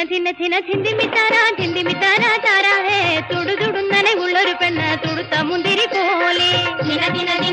ധിന ധിന ധിന ധിന്തിമി താര ധിന്തിമി താര താര ഹേ തുടുതുടുന്നനെ ഉള്ളൊരു പെണ്ണ് തുടുത്ത മുന്തിരി പോലെ ധിന ധിന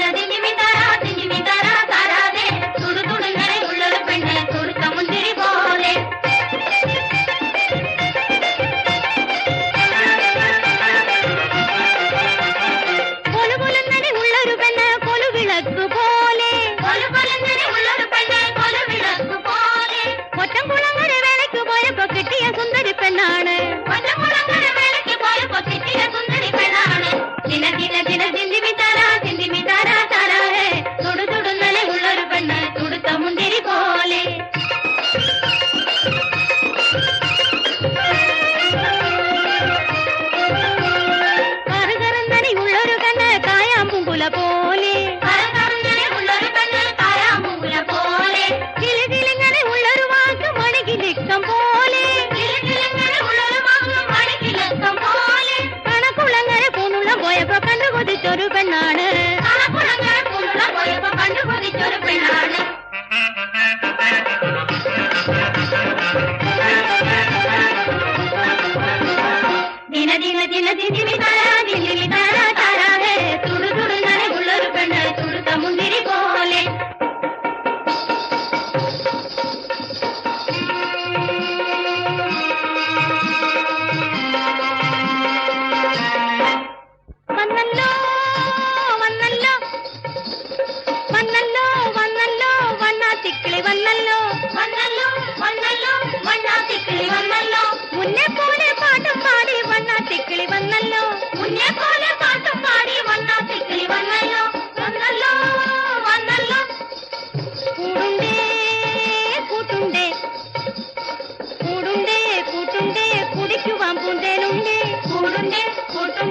我真地。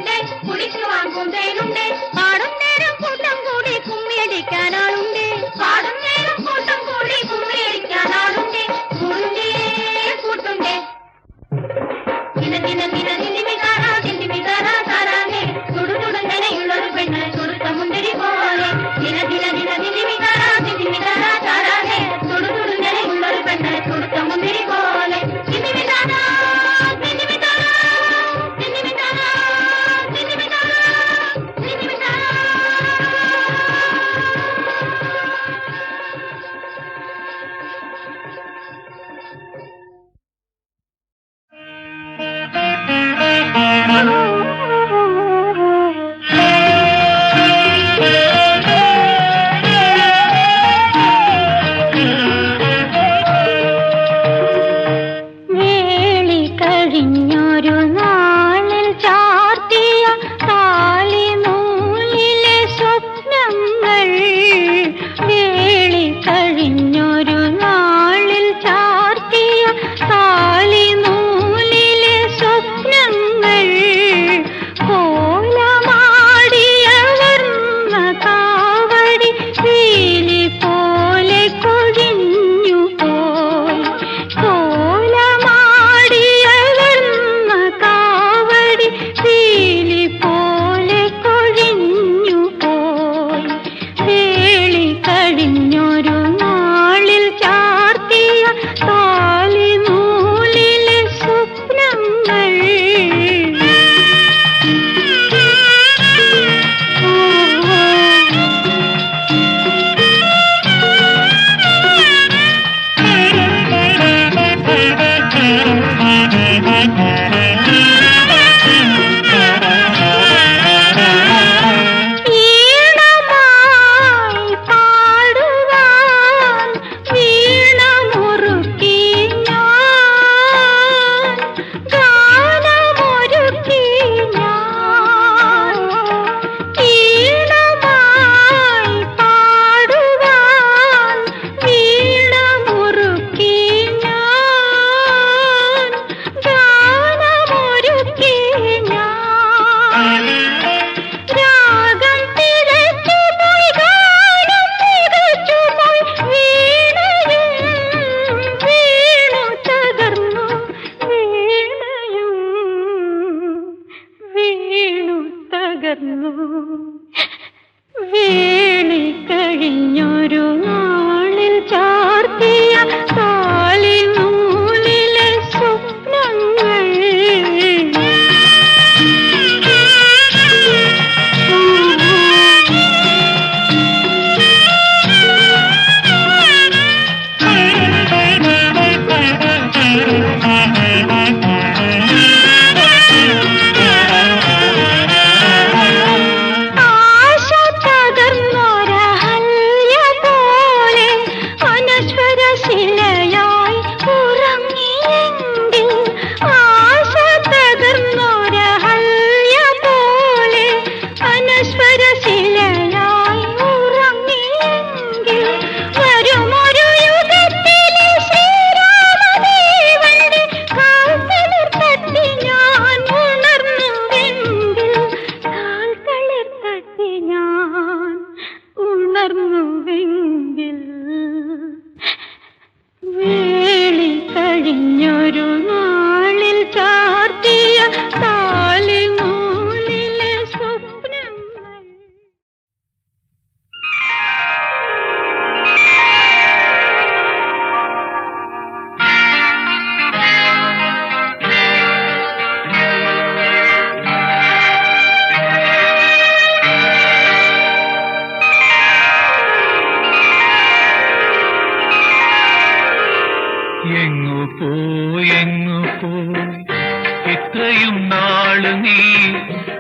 കഴിഞ്ഞൊരു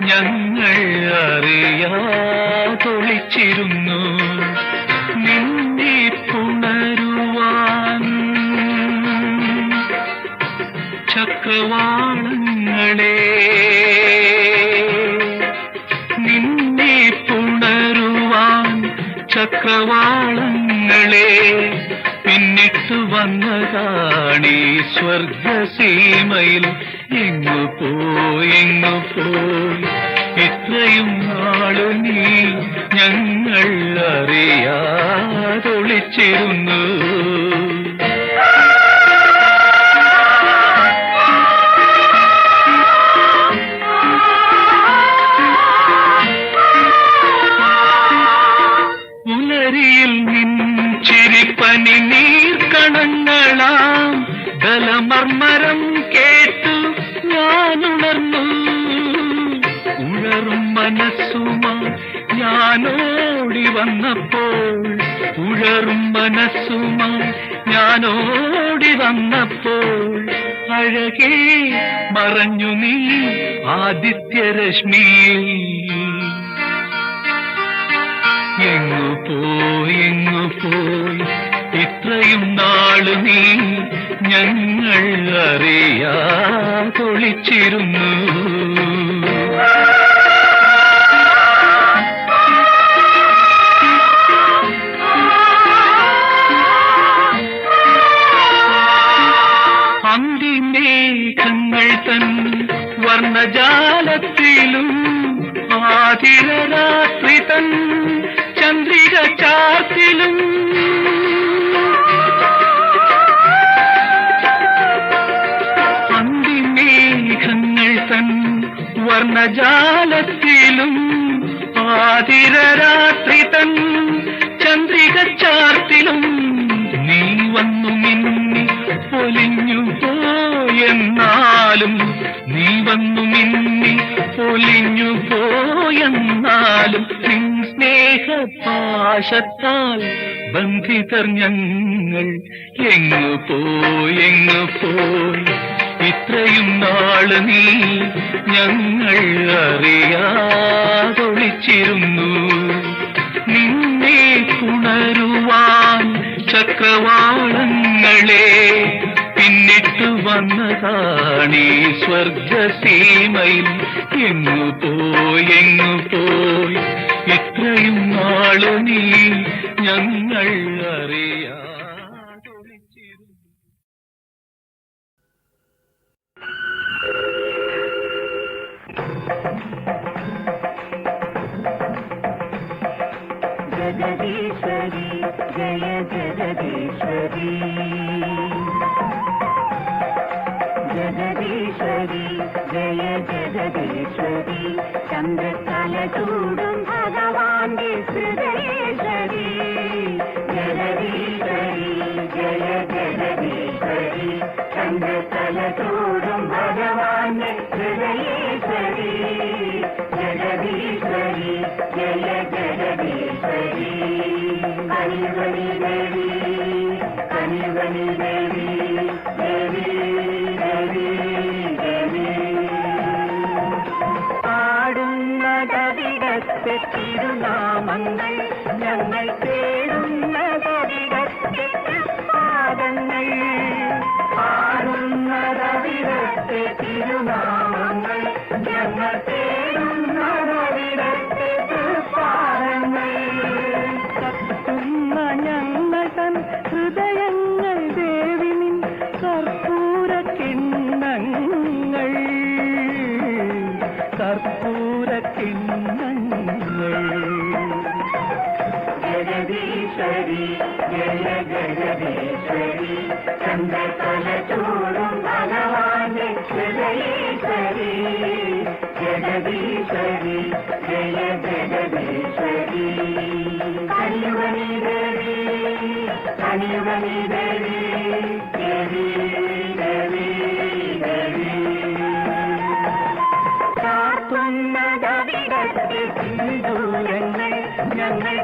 ഞങ്ങൾ അറിയാതൊളിച്ചിരുന്നു നിന്നെ പുണരുവാൻ ചക്രവാളങ്ങളെ നിന്നെ പുണരുവാൻ ചക്രവാളങ്ങളെ. പിന്നിട്ടു വന്നതാണീ സ്വർഗസീമയിൽ എങ്ങു പോയി എങ്ങു പോയി ഇത്രയും നാളു നീ ഞങ്ങൾ അറിയാതൊളിച്ചിരുന്നു. ആദിത്യരശ്മിയിൽ എങ്ങു പോയി എങ്ങു പോയി? ഇത്രയും നാൾ നീ ഞങ്ങൾ അറിയാതൊളിച്ചിരുന്നു അന്തിമേഘങ്ങൾ വർണജാലത്തിലും ആതിരരാത്രി തൻ ചന്ദ്രിക ചാർത്തിലും അന്തിമേഘങ്ങൾ തൻ വർണജാലത്തിലും ആതിരരാത്രി തൻ ചന്ദ്രിക ചാർത്തിലും നീ വന്നു മിന്നി പൊലിഞ്ഞു പോയെന്നാലും നീ വന്നു മിന്നി പൊലിഞ്ഞു പോയെന്നാലും നിൻ സ്നേഹപാശത്താൽ ബന്ധിതർ ഞങ്ങൾ എങ്ങു പോയെങ്ങ് പോയി ഇത്രയും നാൾ നീ ഞങ്ങൾ അറിയാതൊളിച്ചിരുന്നു. നിന്നെ പുണരുവാൻ ചക്രവാളങ്ങളെ വന്നതാണീ സ്വർഗസീമയിൽ. എങ്ങു പോയി എങ്ങു പോയി? ഇത്രയും നാളു നീ ഞങ്ങൾ അറിയാതൊളിച്ചിരുന്നു ജഗദീശ്വരി ജയ ജഗദീശ്വരി. ജയ ജഗദീശ്വരി ചന്ദ്രകല ചൂടും ഭഗവാന്റെ ഹൃദയേശ്വരി ജഗദീശ്വരി ജയ ജഗദീശ്വരി ചന്ദ്രകല ചൂടും ഭഗവാന്റെ ഹൃദയേശ്വരി ജഗദീശ്വരി ജയ ജഗദീശ്വരി കനിവനി ദേവി കനിവനി തിരുനാമങ്ങൾ ഞങ്ങൾ തേടുന്നതവിടത്തെ പാദങ്ങൾ പാടുന്നതവിടത്തെ തിരുനാമങ്ങൾ ഞങ്ങൾ ജഗദീശ്വരി ജയ ജഗദീശ്വരി ജഗദീശ്വരി ചന്ദ്രകല ചൂടും ഭഗവാന്റെ ഹൃദയേശ്വരി ജഗദീശ്വരി ജയ ജഗദീശ്വരി കനിവനി ദേവി കനിവനി ദേവി ദേവി ദേവി ദേവി കാത്തുന്നതവിടത്തെ സിന്ദൂരങ്ങൾ ഞങ്ങൾ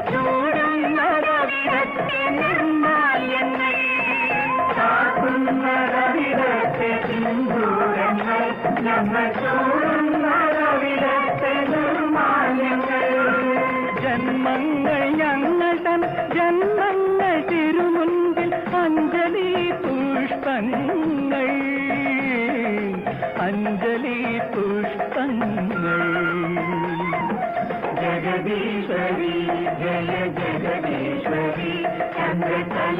ജന്മങ്ങൾ ഞങ്ങൾ തൻ ജന്മങ്ങൾ തിരുമുൻപിൽ അഞ്ജലി പുഷ്പങ്ങൾ. അഞ്ജലി പുഷ്പങ്ങൾ. ജഗദീശ്വരി ജയ ജഗദീശ്വരി ചന്ദ്രകല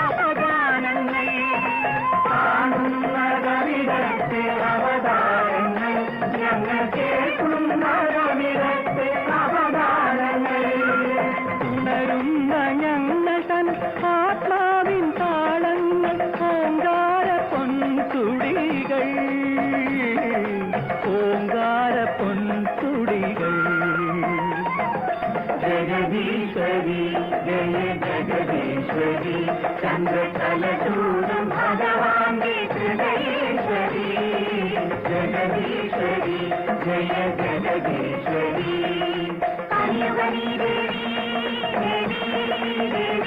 അവദാനങ്ങൾ കാണുന്നതവിടത്തെ അവതാരങ്ങൾ जगीश्वरी जगदीश्वरी जय जगदीश्वरी हरिवरी देवी देवी देवी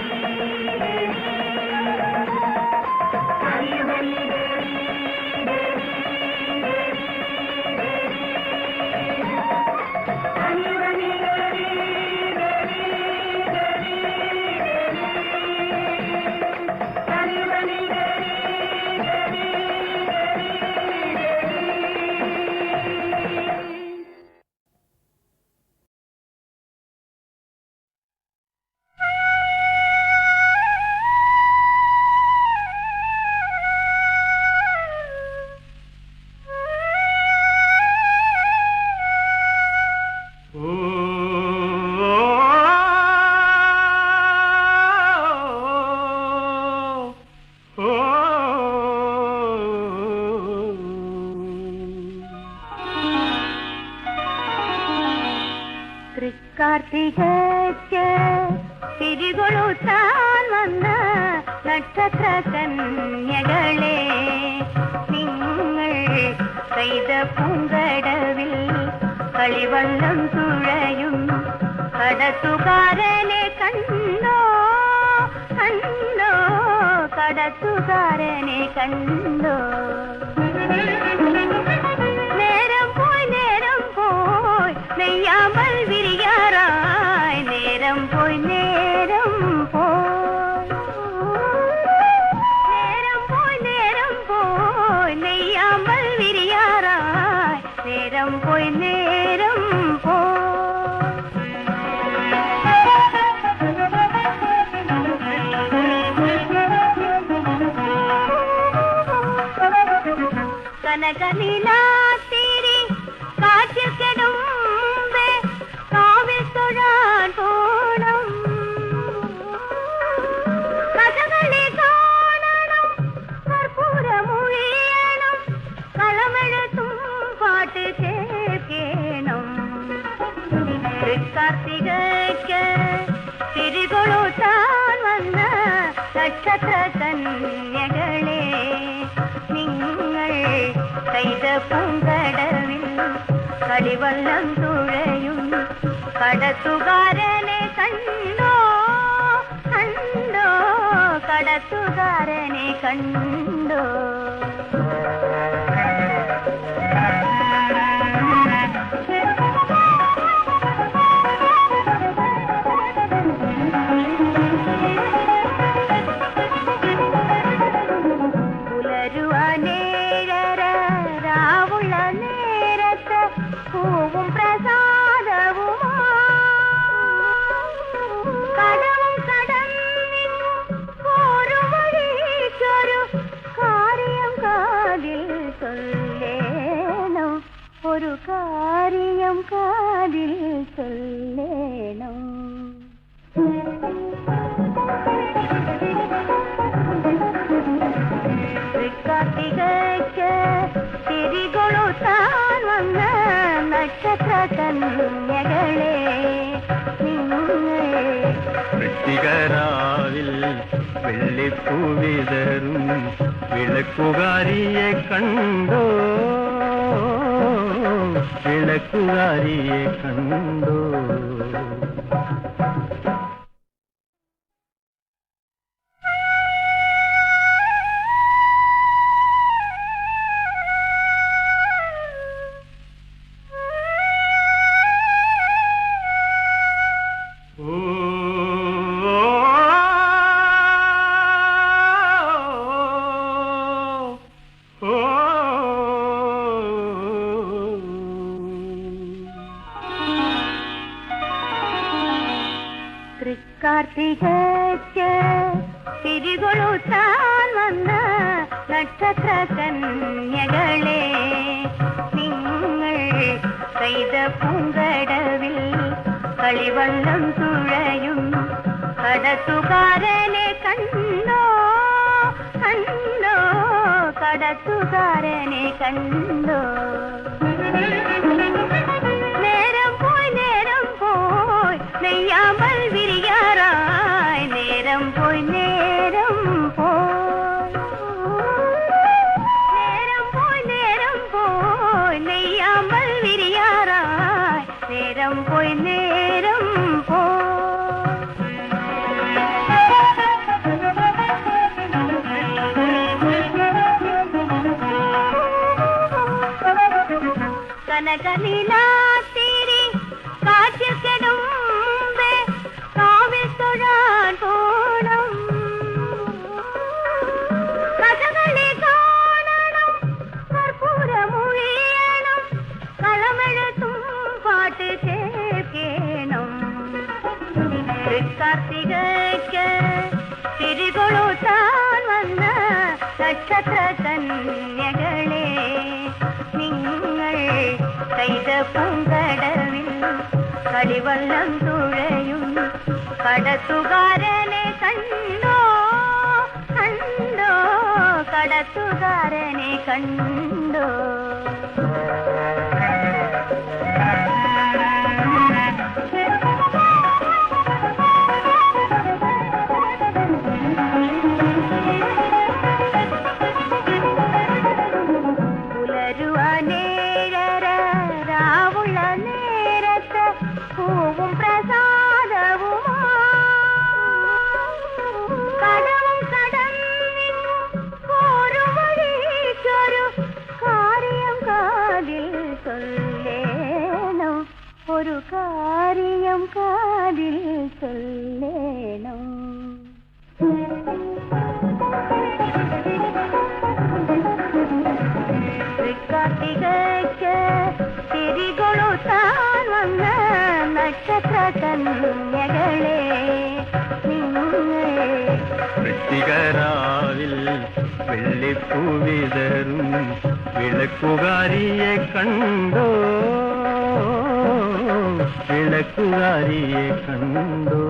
കളിവള്ളം തുഴയും. കടത്തുകാരനെ കണ്ടോ? കണ്ടോ? കടത്തുകാരനെ കണ്ടോ? കളിവള്ളം തുഴയും. കടത്തുകാരനെ കണ്ടോ? കണ്ടോ? കടത്തുകാരനെ കണ്ടോ? ചൊല്ലേണം. കാർത്തികയ്ക്ക് തിരികൊളുത്താൻ വന്ന നക്ഷത്ര കന്യകളെ വൃത്തികരാവിൽ വെള്ളിപ്പൂവിതറും വിളക്കുകാരിയെ കണ്ടോ. വിളക്കുകാരിയെ കണ്ടോ. കളിവള്ളം തുഴയും കടത്തുകാരനെ കണ്ടോ കണ്ടോ കടത്തുകാരനെ കണ്ടോ നേരം പോയി നേരം പോയി നെയ്യാമ്പൽ വിരിയാറായി നേരം പോയി కనక నీలా കൈത പൂങ്കടവിൽ കളിവള്ളം തുഴയും. കടത്തുകാരനെ കണ്ടോ? കണ്ടോ? കടത്തുകാരനെ കണ്ടോ? ഒരു കാര്യം കാതിൽ ചൊല്ലേണം. കാർത്തികയ്ക്ക് തിരികൊളുത്താൻ വന്ന നക്ഷത്ര കന്യകളെ വൃത്തികരാവിൽ വെള്ളിപ്പൂവിതറും വിളക്കുകാരിയെ കണ്ടോ? വിളക്കുകാരിയെ കണ്ടോ